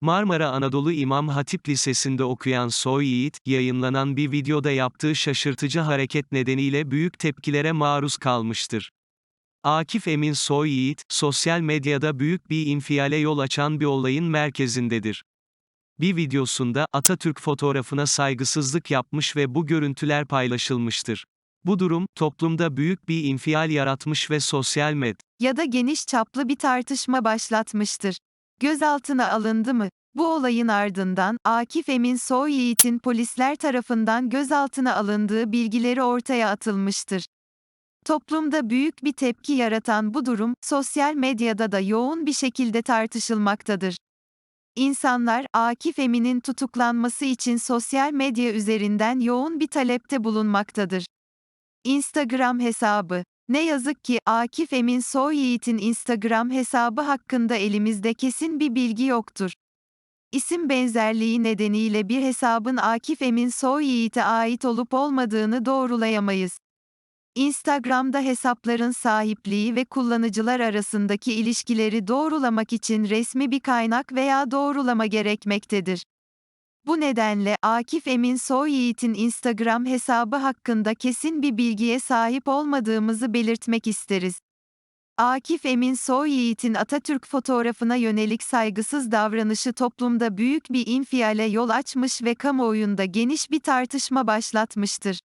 Marmara Anadolu İmam Hatip Lisesi'nde okuyan Soy Yiğit, yayınlanan bir videoda yaptığı şaşırtıcı hareket nedeniyle büyük tepkilere maruz kalmıştır. Akif Emin Soy Yiğit, sosyal medyada büyük bir infiale yol açan bir olayın merkezindedir. Bir videosunda, Atatürk fotoğrafına saygısızlık yapmış ve bu görüntüler paylaşılmıştır. Bu durum, toplumda büyük bir infial yaratmış ve sosyal med ya da geniş çaplı bir tartışma başlatmıştır. Gözaltına alındı mı? Bu olayın ardından, Akif Emin Soy Yiğit'in polisler tarafından gözaltına alındığı bilgileri ortaya atılmıştır. Toplumda büyük bir tepki yaratan bu durum, sosyal medyada da yoğun bir şekilde tartışılmaktadır. İnsanlar, Akif Emin'in tutuklanması için sosyal medya üzerinden yoğun bir talepte bulunmaktadır. Instagram hesabı ne yazık ki Akif Emin Soy Yiğit'in Instagram hesabı hakkında elimizde kesin bir bilgi yoktur. İsim benzerliği nedeniyle bir hesabın Akif Emin Soy Yiğit'e ait olup olmadığını doğrulayamayız. Instagram'da hesapların sahipliği ve kullanıcılar arasındaki ilişkileri doğrulamak için resmi bir kaynak veya doğrulama gerekmektedir. Bu nedenle Akif Emin Soy Yiğit'in Instagram hesabı hakkında kesin bir bilgiye sahip olmadığımızı belirtmek isteriz. Akif Emin Soy Yiğit'in Atatürk fotoğrafına yönelik saygısız davranışı toplumda büyük bir infiale yol açmış ve kamuoyunda geniş bir tartışma başlatmıştır.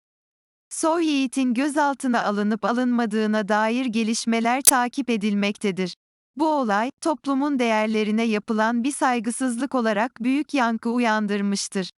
Soy Yiğit'in gözaltına alınıp alınmadığına dair gelişmeler takip edilmektedir. Bu olay, toplumun değerlerine yapılan bir saygısızlık olarak büyük yankı uyandırmıştır.